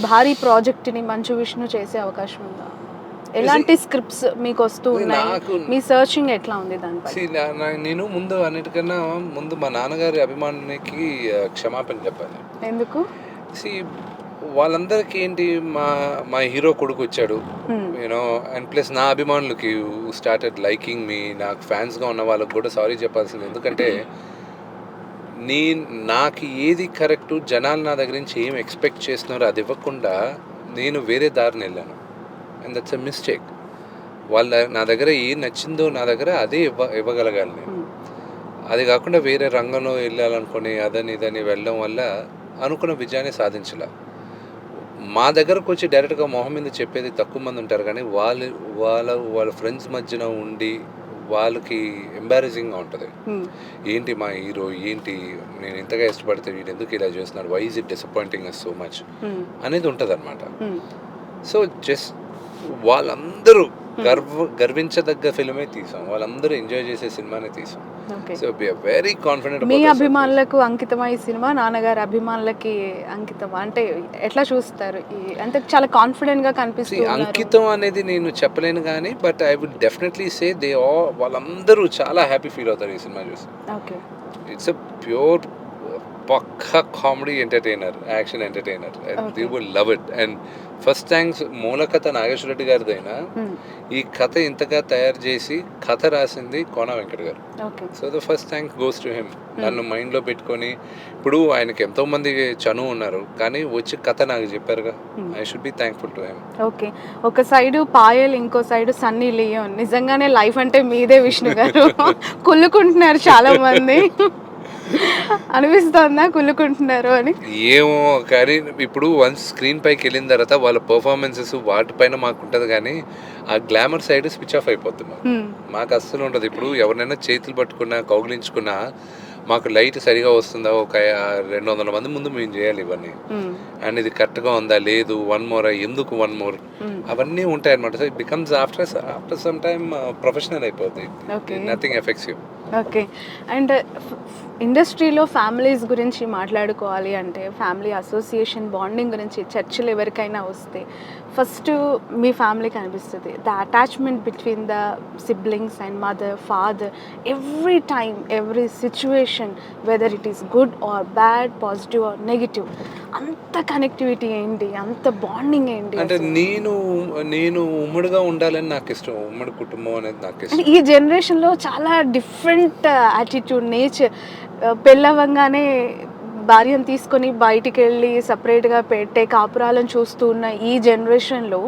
భారీ ప్రాజెక్ట్ని మంచు విష్ణు చేసే అవకాశం ఉందా? ఎలాంటి స్క్రిప్ట్స్ మీకు వస్తూ ఉన్నాయి? మీ సర్చింగ్ ఎట్లా ఉంది దానిపై See, నా- నా- నేను ముందు అన్నిటికన్నా ముందు మా నాన్నగారి అభిమానునికి క్షమాపణ చెప్పాలి. ఎందుకు? సి వాళ్ళందరికీ ఏంటి మా మా హీరో కొడుకు వచ్చాడు. Hmm. యూనో అండ్ ప్లస్ నా అభిమానులకి స్టార్టెడ్ లైకింగ్ మీ నాకు ఫ్యాన్స్గా ఉన్న వాళ్ళకి కూడా సారీ చెప్పాల్సింది. ఎందుకంటే నీ నాకు ఏది కరెక్ట్ జనాలు నా దగ్గర నుంచి ఏం ఎక్స్పెక్ట్ చేస్తున్నారో అది ఇవ్వకుండా నేను వేరే దారిని వెళ్ళాను. అండ్ దట్స్ అ మిస్టేక్ వాళ్ళ నా దగ్గర ఏం నచ్చిందో నా దగ్గర అదే ఇవ్వ ఇవ్వగలగాలి నేను. Hmm. అది కాకుండా వేరే రంగంలో వెళ్ళాలనుకుని అదని ఇదని వెళ్ళడం వల్ల అనుకున్న విజయాన్ని సాధించలే. మా దగ్గరకు వచ్చి డైరెక్ట్గా మొహం మీద చెప్పేది తక్కువ మంది ఉంటారు కానీ వాళ్ళు వాళ్ళ వాళ్ళ ఫ్రెండ్స్ మధ్యన ఉండి వాళ్ళకి ఎంబారసింగ్గా ఉంటుంది Hmm. ఏంటి మా హీరో ఏంటి నేను ఇంతగా ఇష్టపడితే వీడు ఎందుకు ఇలా చేస్తున్నాడు why is it disappointing so much Hmm. అనేది ఉంటుంది అనమాట Hmm. సో జస్ట్ వాళ్ళందరూ గర్వ గర్వించదగ్గ ఫిల్మే తీసాం. వాళ్ళందరూ ఎంజాయ్ చేసే సినిమానే తీసాం. సో వెరీ కాన్ఫిడెంట్ మీ అభిమానులకు అంకితమై సినిమా నాన్నగారి అభిమానులకి అంకితం. అంటే ఎట్లా చూస్తారు? ఈ- అంటే చాలా కాన్ఫిడెంట్గా కనిపిస్తుంది అంకితం అనేది నేను చెప్పలేను కానీ but I would definitely say they వాళ్ళందరూ చాలా హ్యాపీ ఫీల్ అవుతారు ఈ సినిమా చూసి. Okay. It's a pure pakka comedy entertainer action entertainer. They would love it and first thanks మూల కథ నాగేశ్వర రెడ్డి గారిదైనా. ఈ కథ ఇంతగా తయారు చేసి కథ రాసింది కోన వెంకట గారు. So the first thank goes to him నన్ను మైండ్లో పెట్టుకొని ఇప్పుడు ఆయనకి ఎంతో మంది చనువు ఉన్నారు. కానీ వచ్చి కథ నాకు చెప్పారుగా. I should be thankful to him okay ఒక సైడ్ పాయల్ ఇంకో సైడ్ సన్నీ లియోన్. నిజంగానే లైఫ్ అంటే మీదే విష్ణు గారు. కుళ్ళుకుంటున్నారు చాలా మంది. అనిపిస్తోందా? కుళ్ళుకుంటున్నారు అని. ఏమో కానీ ఇప్పుడు వన్స్ స్క్రీన్ పైకి వెళ్ళిన తర్వాత వాళ్ళ పర్ఫార్మెన్సెస్ వాటిపైన మాకు ఉంటుంది కానీ ఆ గ్లామర్ సైడ్ స్విచ్ ఆఫ్ అయిపోతున్నాం. Hmm. మాకు అస్సలు ఉండదు. ఇప్పుడు ఎవరినైనా చేతులు పట్టుకున్నా కౌగిలించుకున్నా మాకు లైట్ సరిగా వస్తుందా? ఒక రెండు వందల మంది ముందు మేము చేయాలి ఇవన్నీ. అండ్ ఇది కరెక్ట్గా ఉందా? లేదు. One more? ఎందుకు వన్ మోర్. అవన్నీ ఉంటాయి అనమాట so it becomes after after some time professional అయిపోతుంది. Nothing effects you okay. And ఇండస్ట్రీలో ఫ్యామిలీస్ గురించి మాట్లాడుకోవాలి అంటే ఫ్యామిలీ అసోసియేషన్ బాండింగ్ గురించి చర్చలు ఎవరికైనా వస్తే ఫస్ట్ మీ ఫ్యామిలీకి అనిపిస్తుంది the attachment between the siblings and mother father every time every situation whether it is good or bad positive or negative అంత కనెక్టివిటీ ఏంటి? అంత బాండింగ్ ఏంటి అంటే? నేను నేను ఉమ్మడిగా ఉండాలని నాకు ఇష్టం ఉమ్మడి కుటుంబం అనేది నాకు ఇష్టం ఈ జనరేషన్లో చాలా డిఫరెంట్ యాటిట్యూడ్ నేచర్ పెళ్ళవంగానే భార్యను తీసుకొని బయటికి వెళ్ళి సపరేట్గా పెట్టే కాపురాలను చూస్తూ ఉన్న ఈ జనరేషన్లో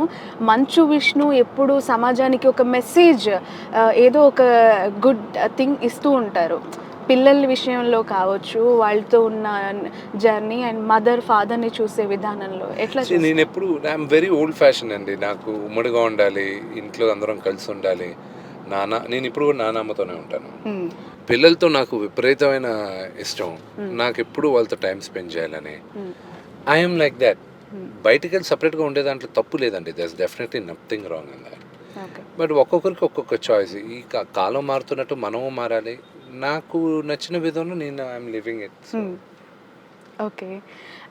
మంచు విష్ణు ఎప్పుడు సమాజానికి ఒక మెసేజ్ ఏదో ఒక గుడ్ థింగ్ ఇస్తూ ఉంటారు. పిల్లల విషయంలో కావచ్చు వాళ్ళతో ఉన్న జర్నీ అండ్ మదర్ ఫాదర్ని చూసే విధానంలో ఎట్లా నేను ఎప్పుడు ఐఎమ్ వెరీ ఓల్డ్ ఫ్యాషన్ అండి. నాకు ఉమ్మడిగా ఉండాలి ఇంట్లో అందరం కలిసి ఉండాలి. నాన్న నేను ఇప్పుడు కూడా నానమ్మతోనే ఉంటాను. పిల్లలతో నాకు విపరీతమైన ఇష్టం. నాకు ఎప్పుడు వాళ్ళతో టైం స్పెండ్ చేయాలని. ఐఎమ్ లైక్ దాట్ బయటికి వెళ్ళి సపరేట్గా ఉండే దాంట్లో తప్పు లేదండి. Thus definitely nothing wrong in that but ఒక్కొక్కరికి ఒక్కొక్క చాయిస్ ఈ కాలం మారుతున్నట్టు మనము మారాలి. నాకు నచ్చిన విధంలో నేను I'm living it okay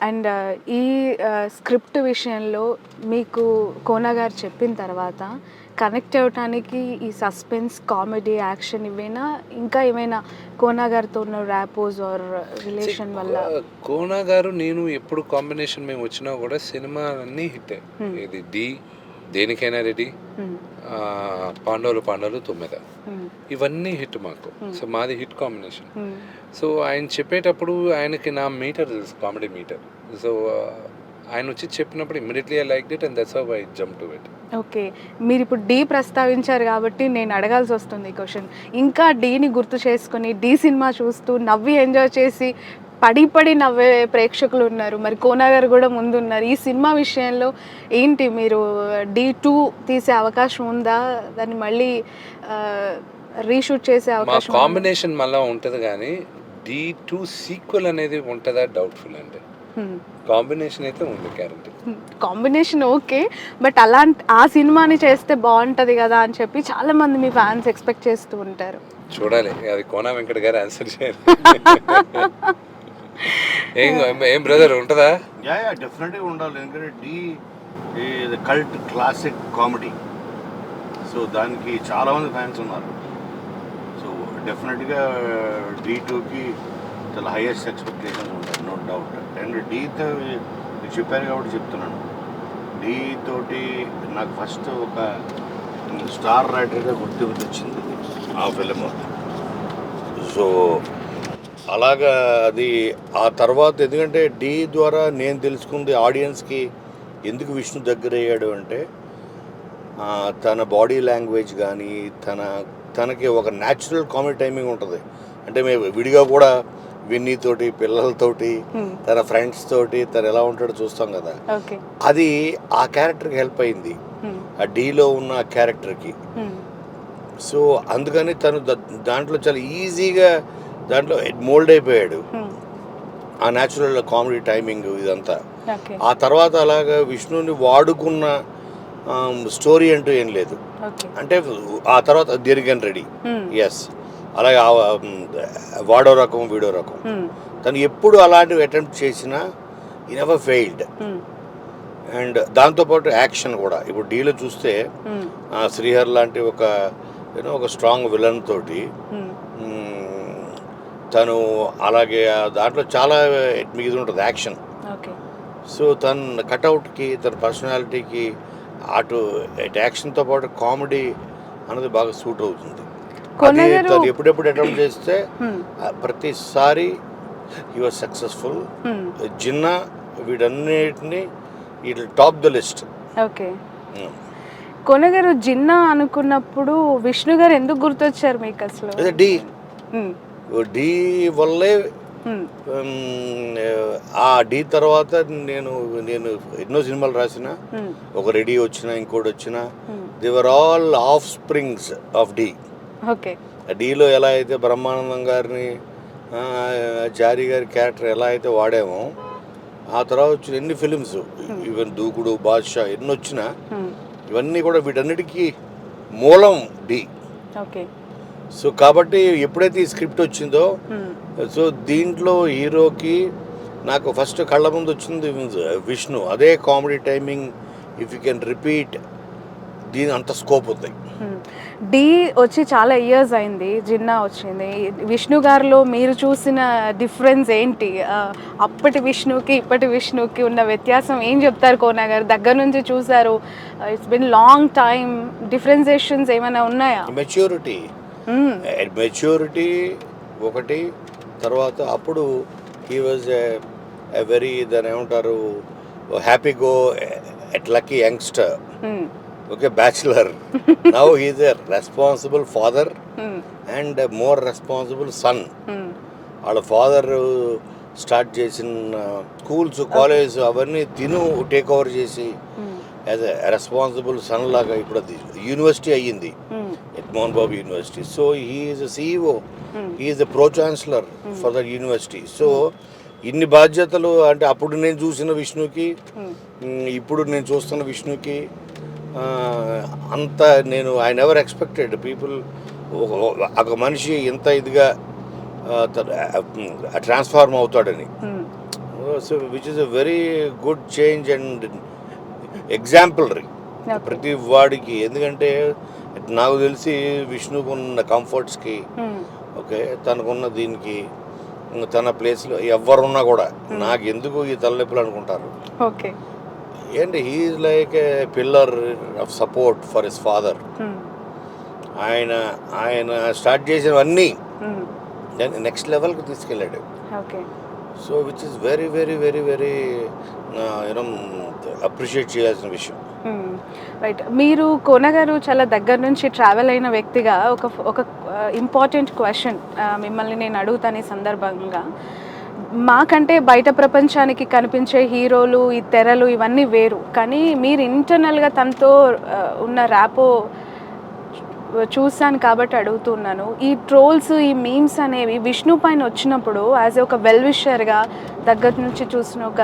and ఈ స్క్రిప్ట్ విషయంలో మీకు కోనా గారు చెప్పిన తర్వాత కనెక్ట్ అవ్వటానికి ఈ సస్పెన్స్ కామెడీ యాక్షన్ ఇవేనా? ఇంకా ఏమైనా కోనా గారితో ఉన్న ర్యాపోజ్ ఆర్ రిలేషన్ వల్ల? కోనా గారు నేను ఎప్పుడు కాంబినేషన్ మేము వచ్చినా కూడా సినిమా అన్నీ హిట్. ఇది డి దేనికైనా రెడీ. పాండవులు పాండవులు తొమ్మిద. ఇవన్నీ హిట్ మాకు. సో మాది హిట్ కాంబినేషన్. సో ఆయన చెప్పేటప్పుడు ఆయనకి నా మీటర్ తెలుసు కామెడీ మీటర్ సో ఆయన వచ్చి చెప్పినప్పుడు immediately I like it and that's how I jump to it okay మీరు ఇప్పుడు డీ ప్రస్తావించారు కాబట్టి నేను అడగాల్సి వస్తుంది ఈ క్వశ్చన్ ఇంకా డీని గుర్తు చేసుకొని డీ సినిమా చూస్తూ నవ్వి ఎంజాయ్ చేసి పడి పడి నవ్వే ప్రేక్షకులు ఉన్నారు. మరి కోనా గారు కూడా ముందున్నారు. ఈ సినిమా విషయంలో ఏంటి మీరు డీ టూ తీసే అవకాశం ఉందా? దాన్ని మళ్ళీ రీషూట్ చేసే అవకాశం? కాంబినేషన్ మళ్ళీ ఉంటుంది కానీ డి టూ సీక్వెల్ అనేది ఉంటుందా? డౌట్ఫుల్ అండి. కాంబినేషన్ అయితే ఉంది గ్యారంటీ. Combination okay. బట్ అలాంటి ఆ సినిమాని చేస్తే బాగుంటుంది కదా అని చెప్పి చాలా మంది మీ ఫ్యాన్స్ ఎక్స్పెక్ట్ చేస్తూ ఉంటారు. చూడాలి. అది కోనా వెంకట గారు ఆన్సర్ చేయాలి. ఏం ఏం బ్రదర్ ఉంటుందా? యా యా డెఫినెట్గా ఉండాలి. ఎందుకంటే డి ఇది కల్ట్ క్లాసిక్ కామెడీ సో దానికి చాలామంది ఫ్యాన్స్ ఉన్నారు. సో డెఫినెట్గా డి టూకి చాలా హైయెస్ట్ ఎక్స్పెక్టేషన్స్ ఉంటాయి నో డౌట్ అండ్ డీతో మీరు చెప్పారు కాబట్టి చెప్తున్నాను. డి తోటి నాకు ఫస్ట్ ఒక స్టార్ రైటర్గా గుర్తింపు వచ్చింది ఆ ఫిలిం సో అలాగా అది ఆ తర్వాత ఎందుకంటే డి ద్వారా నేను తెలుసుకుంది ఆడియన్స్కి ఎందుకు విష్ణు దగ్గర అయ్యాడు అంటే తన బాడీ లాంగ్వేజ్ కానీ తన తనకి ఒక న్యాచురల్ కామెడీ టైమింగ్ ఉంటుంది. అంటే మేము విడిగా కూడా విన్నీతోటి పిల్లలతోటి. తన ఫ్రెండ్స్ తోటి తను ఎలా ఉంటాడో చూస్తాం కదా. అది ఆ క్యారెక్టర్కి హెల్ప్ అయింది. ఆ డీలో ఉన్న ఆ క్యారెక్టర్కి. సో అందుకని తను దాంట్లో చాలా ఈజీగా దాంట్లో మోల్డ్ అయిపోయాడు. ఆ న్యాచురల్ కామెడీ టైమింగ్ ఇదంతా. ఆ తర్వాత అలాగా విష్ణుని వాడుకున్న స్టోరీ అంటూ ఏం లేదు. అంటే ఆ తర్వాత దీర్ఘన్ రెడీ ఎస్ అలాగే వాడో రకం వీడో రకం. తను ఎప్పుడు అలాంటివి అటెంప్ట్ చేసినా ఈ నెవర్ ఫెయిల్డ్ అండ్ దాంతోపాటు యాక్షన్ కూడా. ఇప్పుడు డీలో చూస్తే ఆ, శ్రీహర్ లాంటి ఒక యూనో ఒక స్ట్రాంగ్ విలన్ తోటి తను అలాగే దాంట్లో చాలా మీద ఉంటుంది యాక్షన్. ఓకే. సో తన కటౌట్కి తన పర్సనాలిటీకి అటు యాక్షన్తో పాటు కామెడీ అన్నది బాగా సూట్ అవుతుంది. అది తను ఎప్పుడెప్పుడు అటెంప్ట్ చేస్తే ప్రతిసారి వాజ్ సక్సెస్ఫుల్. జిన్నా వీటన్నిటిని it top the list. Okay. కొనగారు Jinnah అనుకున్నప్పుడు విష్ణు గారు ఎందుకు గుర్తొచ్చారు మీకు అసలు? డి. డి వల్లే ఆ డి తర్వాత నేను నేను ఎన్నో సినిమాలు రాసిన. ఒక రెడీ వచ్చిన ఇంకోటి వచ్చిన. They were all offsprings of Dhee okay డీలో ఎలా అయితే బ్రహ్మానందం గారిని చారి గారి క్యారెక్టర్ ఎలా అయితే వాడామో ఆ తర్వాత వచ్చిన ఎన్ని ఫిలిమ్స్ ఈవెన్ దూకుడు బాద్షా ఎన్ని వచ్చినా. ఇవన్నీ కూడా వీటన్నిటికీ మూలం డి ఓకే సో కాబట్టి ఎప్పుడైతే ఈ స్క్రిప్ట్ వచ్చిందో మ్మ్. సో దీంట్లో హీరోకి నాకు ఫస్ట్ కళ్ళ ముందు వచ్చింది విష్ణు. అదే comedy timing if you can repeat దీని అంత స్కోప్ ఉంది. మ్మ్. డి వచ్చి చాలా ఇయర్స్ అయింది జిన్నా వచ్చింది. విష్ణు గారిలో మీరు చూసిన డిఫరెన్స్ ఏంటి? అప్పటి విష్ణుకి ఇప్పటి విష్ణుకి ఉన్న వ్యత్యాసం ఏం చెప్తారు కోనా గారు? దగ్గర నుంచి చూసారు it's been long time differentiations ఏమైనా ఉన్నాయా? మెచ్యూరిటీ. మెచ్యూరిటీ ఒకటి తర్వాత అప్పుడు హీ వాజ్ ఎ వెరీ దాని ఏమంటారు happy go at lucky youngster. Okay bachelor now he's a responsible father. And more responsible son. వాళ్ళ ఫాదర్ స్టార్ట్ చేసిన స్కూల్స్ కాలేజ్ అవన్నీ తిను టేక్ ఓవర్ చేసి. యాజ్ ఎ రెస్పాన్సిబుల్ సన్ లాగా ఇప్పుడు అది యూనివర్సిటీ అయ్యింది Mohan Babu university so he's CEO hmm. He's the pro chancellor for that university so ఇన్ని బాధ్యతలు అంటే అప్పుడు నేను చూసిన విష్ణుకి. మ్, ఇప్పుడు నేను చూస్తున్న విష్ణుకి అంత నేను ఐ నెవర్ ఎక్స్పెక్టెడ్ పీపుల్ ఒక మనిషి ఇంత ఇదిగా ట్రాన్స్ఫార్మ్ అవుతాడని. So which is a very good change and exemplary. ప్రతి వాడికి ఎందుకంటే నాకు తెలిసి విష్ణుకు ఉన్న కంఫర్ట్స్కి మ్మ్. ఓకే తనకున్న దీనికి తన ప్లేస్లో ఎవరున్నా కూడా నాకు ఎందుకు ఈ తలనొప్పులు అనుకుంటారు ఓకే ఏంటి he's like a pillar of support for his father. ఆయన ఆయన స్టార్ట్ చేసినవన్నీ. దాన్ని నెక్స్ట్ లెవెల్కి తీసుకెళ్ళాడు okay so which is very very very very you know appreciate చేయాల్సిన విషయం. Hmm. రైట్ మీరు కోనగారు చాలా దగ్గర నుంచి ట్రావెల్ అయిన వ్యక్తిగా ఒక ఒక ఇంపార్టెంట్ క్వశ్చన్ మిమ్మల్ని నేను అడుగుతాను ఈ సందర్భంగా. మాకంటే బయట ప్రపంచానికి కనిపించే హీరోలు ఈ తెరలు ఇవన్నీ వేరు. కానీ మీరు ఇంటర్నల్గా తనతో ఉన్న ర్యాపో చూశాను కాబట్టి అడుగుతున్నాను. ఈ ట్రోల్స్ ఈ మీమ్స్ అనేవి విష్ణు పైన వచ్చినప్పుడు యాజ్ ఒక వెల్ విషర్గా దగ్గర నుంచి చూసిన ఒక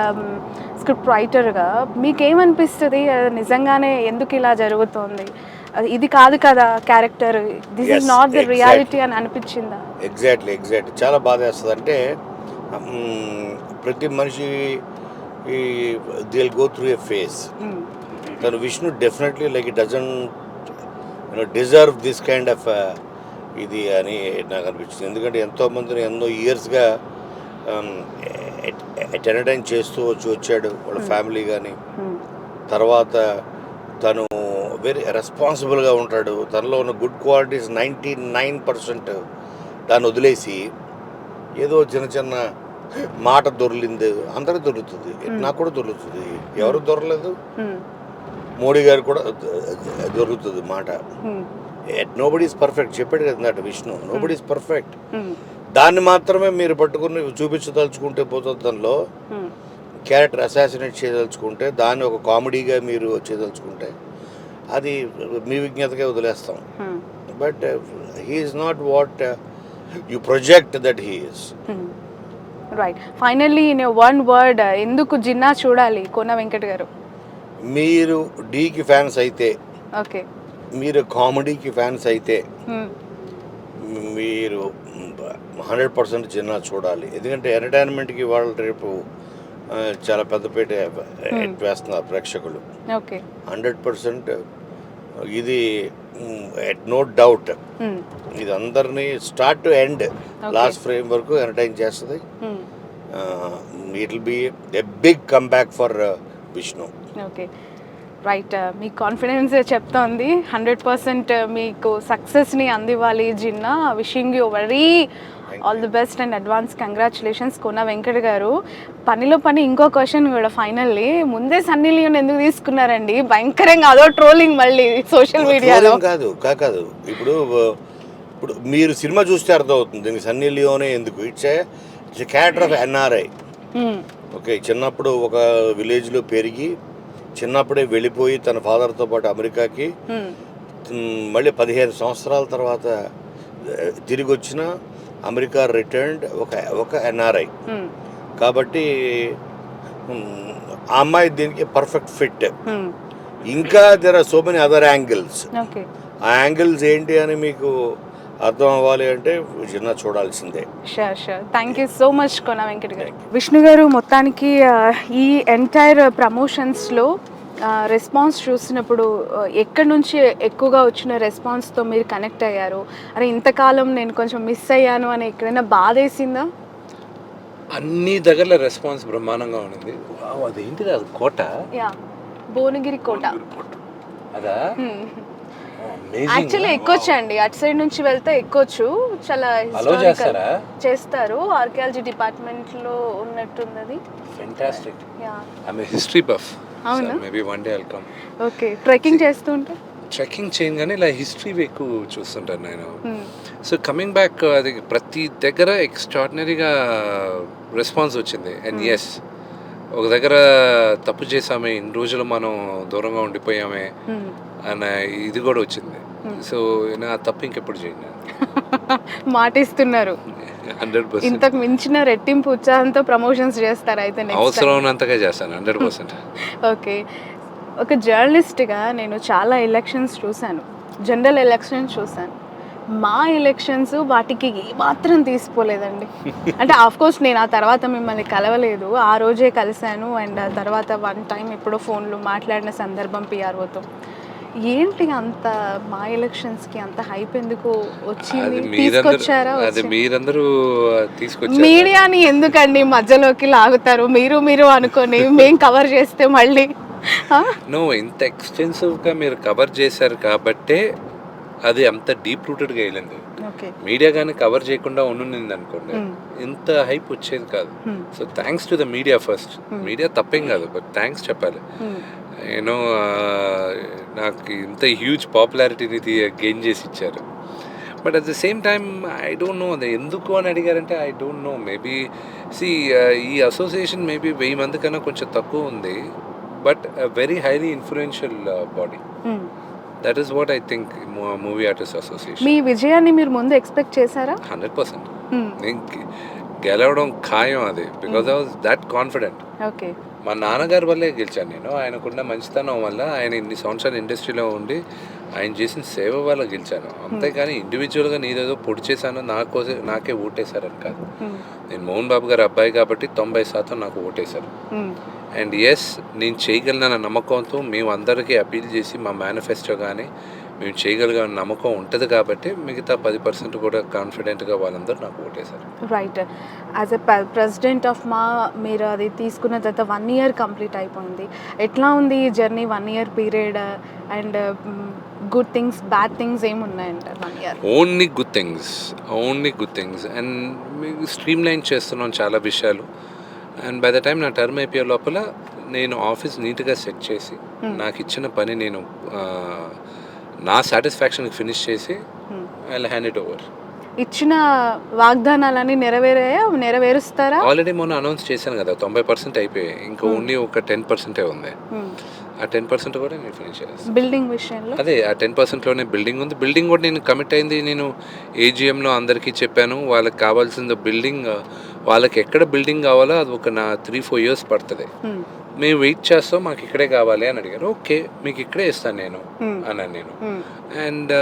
స్క్రిప్ట్ రైటర్గా మీకేమనిపిస్తుంది? అది నిజంగానే ఎందుకు ఇలా జరుగుతోంది? అది ఇది కాదు కదా character this is not the. Reality అని అనిపించిందా? ఎగ్జాక్ట్లీ ఎగ్జాక్ట్లీ చాలా బాధ వేస్తుంది అంటే ప్రతి మనిషి ఈ they'll go through a phase. తను Vishnu definitely like it doesn't deserve this kind of ఇది అని నాకు అనిపించింది. ఎందుకంటే ఎంతోమందిని ఎన్నో ఇయర్స్గా ఎంటర్టైన్ చేస్తూ వచ్చి వచ్చాడు వాళ్ళ ఫ్యామిలీ కానీ. తర్వాత తను వెరీ రెస్పాన్సిబుల్గా ఉంటాడు. తనలో ఉన్న good qualities ninety nine percent దాన్ని వదిలేసి ఏదో చిన్న చిన్న మాట దొరికింది అందరికి దొరుకుతుంది. నాకు కూడా దొరుకుతుంది. ఎవరు దొరకలేదు. Hmm. మోడీ గారు కూడా దొరుకుతుంది మాట. Hmm. Nobody is perfect చెప్పాడు కదా ఇందాక విష్ణు. Nobody is perfect. దాన్ని మాత్రమే మీరు పట్టుకుని చూపించదలుచుకుంటే పోతుంది దానిలో. Hmm. క్యారెక్టర్ అసాసినేట్ చేయదలుచుకుంటే దాన్ని ఒక కామెడీగా మీరు చేయదలుచుకుంటే అది మీ విజ్ఞతకే వదిలేస్తాం. But he's not what you project that he's right finally in one word ఎందుకు జిన్నా చూడాలి? కోన వెంకట్ గారు. మీరు డీకి ఫ్యాన్స్ అయితే ఓకే. మీరు కామెడీకి ఫ్యాన్స్ అయితే. మీరు హండ్రెడ్ పర్సెంట్ చిన్న చూడాలి. ఎందుకంటే ఎంటర్టైన్మెంట్కి వాళ్ళు రేపు చాలా పెద్దపేట వేస్తున్నారు ప్రేక్షకులు. హండ్రెడ్ పర్సెంట్ ఇది ఎట్ నో డౌట్. ఇది అందరినీ start to end. Last frame వరకు ఎంటర్టైన్ చేస్తుంది. It will be a big comeback for Vishnu. Okay. Right me confidence చెప్తోంది. హండ్రెడ్ పర్సెంట్ మీకు సక్సెస్ని అందివ్వాలి Ginna. Wishing you very all the best and advance congratulations Kona Venkat garu. పనిలో పని ఇంకో question కూడా finally. ముందే సన్నీ లియోన్ ఎందుకు తీసుకున్నారండి? భయంకరంగా అదో ట్రోలింగ్ మళ్ళీ సోషల్ మీడియాలో. కాదు కాదు. ఇప్పుడు ఇప్పుడు మీరు సినిమా చూస్తే అర్థమవుతుంది దీనికి సన్నీ లియోనే ఎందుకు? It's it's character of NRI okay చిన్నప్పుడు ఒక విలేజ్లో పెరిగి చిన్నప్పుడే వెళ్ళిపోయి తన ఫాదర్తో పాటు అమెరికాకి మళ్ళీ పదిహేను సంవత్సరాల తర్వాత తిరిగి వచ్చిన అమెరికా రిటర్న్డ్ ఒక ఒక ఎన్ఆర్ఐ. కాబట్టి ఆ అమ్మాయి దీనికి పర్ఫెక్ట్ ఫిట్. ఇంకా there are so many other angles. ఆ యాంగిల్స్ ఏంటి అని మీకు అర్థం అవ్వాలి అంటే చిన్న చూడాల్సిందే. Sure sure thank you so much Kona Venkat garu. Vishnu గారు మొత్తానికి ఈ ఎంటైర్ ప్రమోషన్స్లో రెస్పాన్స్ చూసినప్పుడు ఎక్కడి నుంచి ఎక్కువగా వచ్చిన రెస్పాన్స్తో మీరు కనెక్ట్ అయ్యారు? అరే ఇంతకాలం నేను కొంచెం మిస్ అయ్యాను అని ఎక్కడైనా బాధేసిందా అన్ని దగ్గర రెస్పాన్స్ బ్రహ్మాండంగా ఉండింది అదేంటిది? అది కోట? యా భువనగిరి కోట. అదా? యాక్చువల్లీ ఎక్కొచ్చండి. అటు సైడ్ నుంచి వెళ్తే ఎక్కొచ్చు. చాలా historical. చేస్తారా? ఆర్కియాలజీ డిపార్ట్మెంట్లో ఉన్నట్టున్నది fantastic yeah I'm history buff అవునా? Maybe one day welcome okay trekking చేస్తుంటే ట్రెక్కింగ్ చేయగానే ఇలా హిస్టరీ ఎక్కువ చూస్తుంటాను నేను. Hmm. సో కమింగ్ బ్యాక్ అది ప్రతి దగ్గర ఎక్స్ట్రాడినరీగా రెస్పాన్స్ వచ్చింది. అండ్ ఎస్ ఒక దగ్గర తప్పు చేసామే ఇన్ని రోజులు మనం దూరంగా ఉండిపోయామే. అన్న ఇది కూడా వచ్చింది. సో నా తప్పు ఇంకెప్పుడు చేయండి? మాటిస్తున్నారు. ఇంతకు మించిన రెట్టింపు ఉత్సాహంతో ప్రమోషన్స్ చేస్తారు అయితే అవసరం ఉన్నంతగా చేస్తాను హండ్రెడ్ పర్సెంట్. ఓకే. ఒక జర్నలిస్ట్గా నేను చాలా ఎలక్షన్స్ చూశాను. జనరల్ ఎలక్షన్స్ చూశాను. మా ఎలక్షన్స్ వాటికి ఏమాత్రం తీసిపోలేదండి. అంటే ఆఫ్ కోర్స్ నేను ఆ తర్వాత మిమ్మల్ని కలవలేదు. ఆ రోజే కలిశాను. అండ్ ఆ తర్వాత వన్ టైం ఎప్పుడో ఫోన్లో మాట్లాడిన సందర్భం పిఆర్ఓతో ఏంటి అంత మా ఎలక్షన్స్కి అంత హైప్ ఎందుకు వచ్చింది? తీసుకొచ్చారా అది? మీరందరూ తీసుకొచ్చారు. మీడియాని ఎందుకండి మధ్యలోకి లాగుతారు? మీరు మీరు అనుకొని మేము కవర్ చేస్తే మళ్ళీ ఆ? నో ఇంత ఎక్స్టెన్సివ్గా మీరు కవర్ చేశారు కాబట్టే అది అంత డీప్ రూటెడ్గా వెళ్ళింది మీడియా కానీ కవర్ చేయకుండా ఉండింది అనుకోండి. ఇంత హైప్ వచ్చేది కాదు. So thanks to the media first. Media తప్పేం కాదు బట్ థ్యాంక్స్ చెప్పాలి. యూనో నాకు ఇంత హ్యూజ్ పాపులారిటీని గెయిన్ చేసి ఇచ్చారు. But at the same time I don't know అది ఎందుకు అని అడిగారంటే I don't know. Maybe see ఈ అసోసియేషన్ మేబీ వెయ్యి మంది కన్నా కొంచెం తక్కువ ఉంది but very highly influential body. That is what I think movie artist association మీ విజయాన్ని మీరు ముందు ఎక్స్పెక్ట్ చేశారా? Hundred percent Hmm. గె- గెలవడం ఖాయం అది because I was that confident okay మా నాన్నగారి వల్లే గెలిచాను నేను. ఆయనకున్న మంచితనం వల్ల ఆయన ఇన్ని సంవత్సరాలు ఇండస్ట్రీలో ఉండి ఆయన చేసిన సేవ వల్ల గెలిచాను అంతేకాని ఇండివిజువల్గా నేనేదో పొడి చేశాను నా కోసం నాకే ఓటేశారని కాదు Hmm. నేను మోహన్ బాబు గారి అబ్బాయి కాబట్టి తొంభై శాతం నాకు ఓటేశారు Hmm. అండ్ ఎస్ నేను చేయగలనన్న నమ్మకంతో మేము అందరికీ అపీల్ చేసి మా మేనిఫెస్టో కానీ మేము చేయగలిగిన నమ్మకం ఉంటుంది కాబట్టి మిగతా పది పర్సెంట్ కూడా కాన్ఫిడెంట్గా వాళ్ళందరూ నాకు ఓటేశారు. Right as a president of MAA మీరు అది తీసుకున్న తర్వాత వన్ ఇయర్ కంప్లీట్ అయిపోయింది. ఎట్లా ఉంది ఈ journey one year period and good things bad things ఏమి ఉన్నాయంటారు one year only good things only good things and మీకు స్ట్రీమ్ లైన్ చేస్తున్నాం చాలా విషయాలు. అండ్ బై ద టైం నా టర్మ్ అయిపోయే లోపల నేను ఆఫీస్ నీట్గా సెట్ చేసి Hmm. నాకు ఇచ్చిన పని నేను నా సాటిస్ఫాక్షన్కి ఫినిష్ చేసి ఐ హ్యాండ్ ఇట్ ఓవర్ ఇచ్చిన వాగ్దానాలన్నీ నెరవేరాయా? నెరవేరుస్తారా? ఆల్రెడీ మొన్న అనౌన్స్ చేశాను కదా తొంభై పర్సెంట్ అయిపోయాయి. ఇంకా ఓన్లీ ఒక టెన్ పర్సెంటే ఉంది. ఆ టెన్ పర్సెంట్ కూడా నేను ఫినిష్ చేస్తాను. బిల్డింగ్ విషయంలో? అదే ఆ టెన్ పర్సెంట్లోనే బిల్డింగ్ ఉంది. బిల్డింగ్ కూడా నేను కమిట్ అయింది. నేను ఏజిఎంలో అందరికీ చెప్పాను వాళ్ళకి కావాల్సింది బిల్డింగ్ వాళ్ళకి ఎక్కడ బిల్డింగ్ కావాలో అది ఒక నా త్రీ ఫోర్ ఇయర్స్ పడుతుంది. Hmm. మేము వెయిట్ చేస్తాం మాకు ఇక్కడే కావాలి అని అడిగారు. ఓకే మీకు ఇక్కడే ఇస్తాను నేను. అన్నాను నేను. అండ్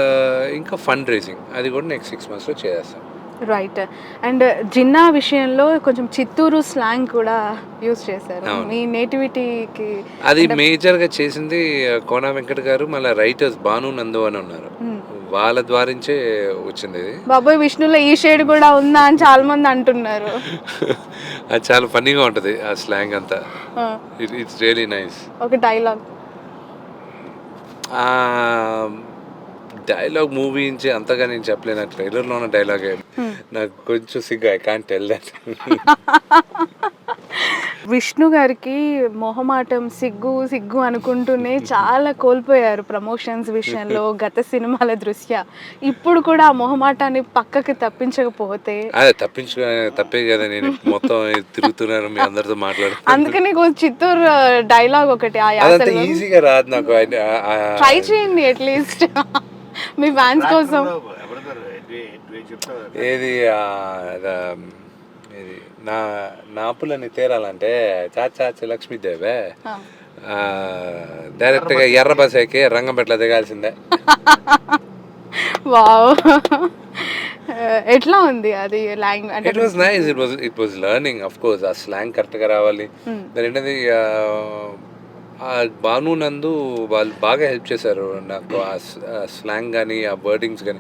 ఇంకా ఫండ్ రేజింగ్ అది కూడా నెక్స్ట్ సిక్స్ మంత్స్లో చేస్తాం రైట్. అండ్ జిన్నా విషయంలో కొంచెం చిత్తూరు స్లాంగ్ కూడా యూజ్ చేశారు. మీ నేటివిటీకి అది మేజర్గా చేసింది కోన వెంకట్ గారు మళ్ళీ రైటర్స్ భాను నందు అని ఉన్నారు. వాళ్ళ ద్వారించే వచ్చింది ఇది. బాబోయ్ విష్ణులో ఈ షేడ్ కూడా ఉందా అని చాలా మంది అంటున్నారు. అది చాలా ఫన్నీగా ఉంటుంది ఆ స్లాంగ్ అంతా. ఇట్స్ రియలీ నైస్ ఒక డైలాగ్ డైలాగ్ మూవీ నుంచి అంతగా నేను చెప్పలేను. ట్రైలర్లో ఉన్న డైలాగే నాకు కొంచెం సిగ్గు I can't tell that Vishnu గారికి మొహమాటం సిగ్గు సిగ్గు అనుకుంటూనే చాలా కోల్పోయారు ప్రమోషన్స్ విషయంలో గత సినిమాల దృష్ట్యా. ఇప్పుడు కూడా ఆ మొహమాటాన్ని పక్కకి తప్పించకపోతే? అదే తప్పించుకో తప్పే కదా నేను మొత్తం తిరుగుతున్నాను మీ అందరితో మాట్లాడు అందుకని చిత్తూరు డైలాగ్ ఒకటి ఆ అదంతా యాసలో. ఈజీగా రాదు నాకు. ట్రై చేయండి అట్లీస్ట్ మీ ఫ్యాన్స్ కోసం. ఏది ఆ, అద- ఏది? నా నాపులని తేరాలంటే చాచా లక్ష్మీదేవే. ఆ. డైరెక్ట్గా ఎర్ర బస్ ఎక్కి రంగంపేటలో దిగాల్సిందే. వావ్. ఎట్లా ఉంది అది లాంగ్వేజ్ అంటే it was nice it was it was learning of course ఆ స్లాంగ్ కరెక్ట్గా రావాలి. Hmm. దాని ఏంటది భాను నందు వాళ్ళు బాగా హెల్ప్ చేశారు. నాకు ఆ స్లాంగ్ కానీ ఆ వర్డింగ్స్ కానీ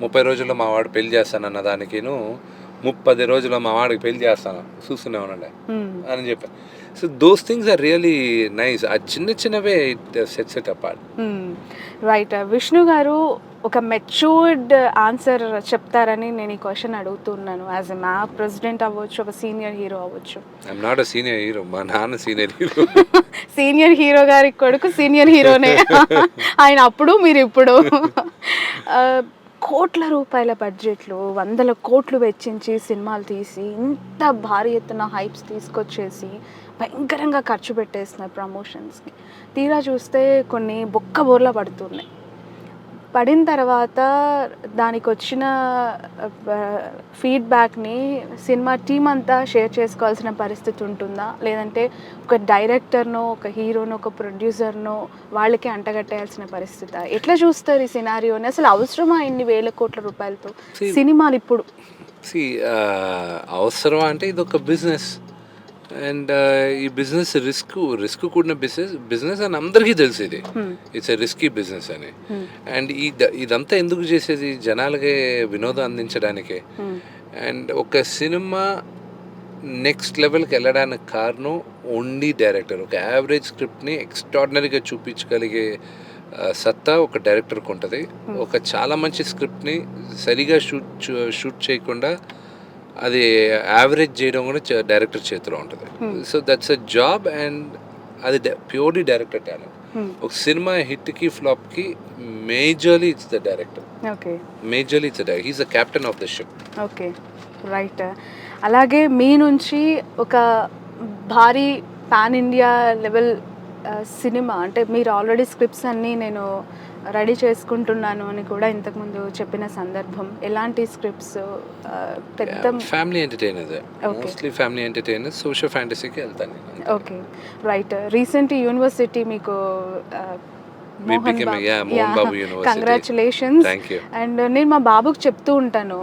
ముప్పై రోజుల్లో మా వాడు పెళ్ళి చేస్తానన్న దానికిను ముప్పది రోజుల్లో మా వాడికి పెళ్ళి చేస్తాను. చూస్తూనే ఉండండి. అని చెప్పాను so those things are really nice ఆ చిన్న చిన్నవే it sets it apart. Right Vishnu garu ఒక మెచ్యూర్డ్ ఆన్సర్ చెప్తారని నేను ఈ క్వశ్చన్ అడుగుతున్నాను. యాజ్ ఎ మా ప్రెసిడెంట్ అవ్వచ్చు ఒక సీనియర్ హీరో అవ్వచ్చు. I'm not a senior hero మా నాన్న సీనియర్ హీరో సీనియర్ హీరో గారి కొడుకు సీనియర్ హీరోనే ఆయన అప్పుడు మీరు ఇప్పుడు. ఆ, కోట్ల రూపాయల బడ్జెట్లు వందల కోట్లు వెచ్చించి సినిమాలు తీసి ఇంత భారీ ఎత్తున హైప్స్ తీసుకొచ్చేసి భయంకరంగా ఖర్చు పెట్టేస్తున్నారు ప్రమోషన్స్కి. తీరా చూస్తే కొన్ని బొక్క బోర్లా పడుతున్నాయి. పడిన తర్వాత దానికి వచ్చిన ఫీడ్బ్యాక్ని సినిమా టీం అంతా షేర్ చేసుకోవాల్సిన పరిస్థితి ఉంటుందా? లేదంటే ఒక డైరెక్టర్నో ఒక హీరోనో ఒక ప్రొడ్యూసర్నో వాళ్ళకి అంటగట్టేయాల్సిన పరిస్థితి? ఎట్లా చూస్తారు ఈ సినారియోని? అసలు అవసరమా ఇన్ని వేల కోట్ల రూపాయలతో? సినిమాలు ఇప్పుడు. సి అవసరమా అంటే ఇది ఒక బిజినెస్. అండ్ ఈ బిజినెస్ రిస్క్ రిస్క్ కూడిన బిజినెస్ బిజినెస్ అని అందరికీ తెలుసు ఇది ఇట్స్ ఎ రిస్కీ బిజినెస్ అని. అండ్ ఈ ఇదంతా ఎందుకు చేసేది? జనాలకే వినోదం అందించడానికే. అండ్ ఒక సినిమా నెక్స్ట్ లెవెల్కి వెళ్ళడానికి కారణం ఓన్లీ డైరెక్టర్. ఒక యావరేజ్ స్క్రిప్ట్ని ఎక్స్ట్రాడినరీగా చూపించగలిగే ఆ, సత్తా ఒక డైరెక్టర్కి ఉంటుంది. ఒక చాలా మంచి స్క్రిప్ట్ని సరిగా షూట్ షూట్ చేయకుండా అది యావరేజ్ చేయడం కూడా డైరెక్టర్ చేతిలో ఉంటుంది. So that's a job and అది ప్యూర్లీ డైరెక్టర్ టాలెంట్ ఒక సినిమా హిట్కి ఫ్లాప్కి majorly it's the director okay majorly it's he's the captain of the ship okay right అలాగే మీ నుంచి ఒక భారీ పాన్ ఇండియా లెవెల్ సినిమా అంటే మీరు ఆల్రెడీ స్క్రిప్ట్స్ అన్నీ నేను రెడీ చేసుకుంటున్నాను అని కూడా ఇంతకుముందు చెప్పిన సందర్భం. ఎలాంటి స్క్రిప్ట్స్ పెద్ద family entertainer. Mostly family entertainer social ఫ్యాంటసీకి వెళ్తాను ఓకే రైట్ రీసెంట్ యూనివర్సిటీ మీకు మోహన్ బాబు. కంగ్రాచులేషన్స్ అండ్ నేను మా బాబుకి చెప్తూ ఉంటాను